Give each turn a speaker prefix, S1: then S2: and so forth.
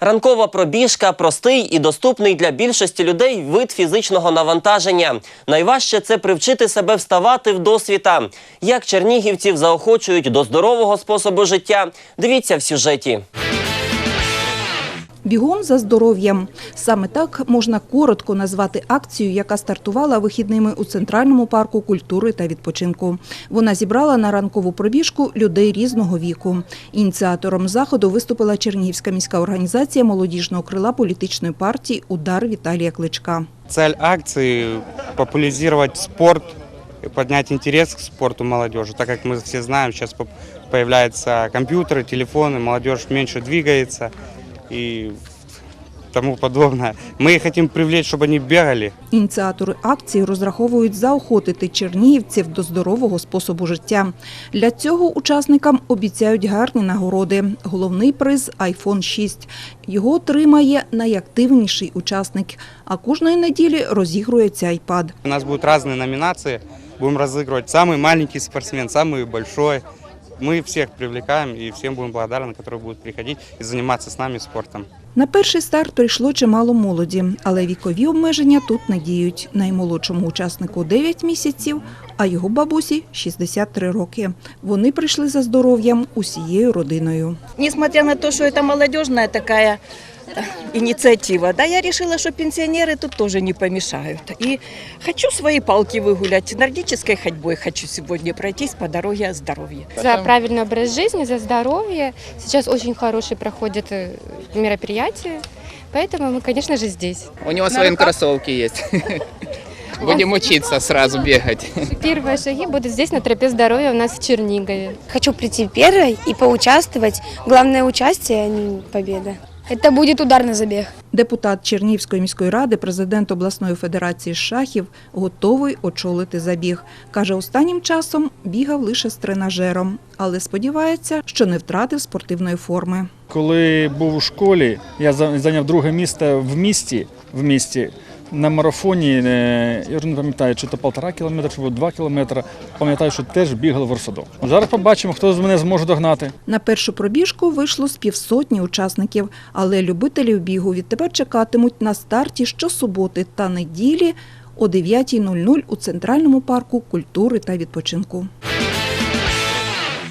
S1: Ранкова пробіжка простий і доступний для більшості людей вид фізичного навантаження. Найважче це привчити себе вставати в досвіта. Як чернігівців заохочують до здорового способу життя. Дивіться в сюжеті.
S2: Бігом за здоров'ям. Саме так можна коротко назвати акцію, яка стартувала вихідними у Центральному парку культури та відпочинку. Вона зібрала на ранкову пробіжку людей різного віку. Ініціатором заходу виступила Чернігівська міська організація молодіжного крила політичної партії Удар Віталія Кличка.
S3: Цель акции – популяризировать спорт, и поднять интерес к спорту молодежи. Так как мы все знаем, сейчас поп- появляются компьютеры, телефоны, молодежь меньше двигается и тому подобное. Мы хотим привлечь, чтобы они бегали,
S2: Ініціатори акції розраховують заохотити чернігівців до здорового способу життя. Для цього учасникам обіцяють гарні нагороди. Головний приз – iPhone 6. Його отримає найактивніший учасник. А кожної неділі розігрується iPad.
S3: У нас будут разные номинации. Будем разыгрывать самый маленький спортсмен, самый большой. Мы всех привлекаем и всем будем благодарны, которые будут приходить и заниматься с нами спортом.
S2: На перший старт прийшло чимало молоді, але вікові обмеження тут не діють. Наймолодшому учаснику 9 місяців, а його бабусі 63 роки. Вони прийшли за здоров'ям усією родиною.
S4: Несмотря на то, что это молодежная такая э, инициатива, да, я решила, что пенсионеры тут тоже не помешают. И хочу свои палки выгулять. Нордической ходьбой хочу сегодня пройтись по дороге здоровья.
S5: За правильный образ жизни, за здоровье. Сейчас очень хорошие проходят э, мероприятия, поэтому мы, конечно же, здесь.
S6: У него свои кроссовки есть. Будем учиться сразу бегать.
S5: Первые шаги будут здесь, на тропе здоровья у нас в Чернигове.
S7: Хочу прийти первой и поучаствовать. Главное участие, а не победа. Это буде ударний забіг.
S2: Депутат Чернівської міської ради, президент обласної федерації шахів, готовий очолити забіг. Каже, останнім часом бігав лише з тренажером, але сподівається, що не втратив спортивної форми.
S8: Коли був у школі, я зайняв друге місце в місті. В місті на марафоні. е, Я вже не пам'ятаю, чи то полтора кілометра, чи два кілометри. Пам'ятаю, що теж бігали в Орсадок. Зараз побачимо, хто з мене зможе догнати.
S2: На першу пробіжку вийшло з півсотні учасників, але любителів бігу відтепер чекатимуть на старті щосуботи та неділі о 9.00 у Центральному парку культури та відпочинку.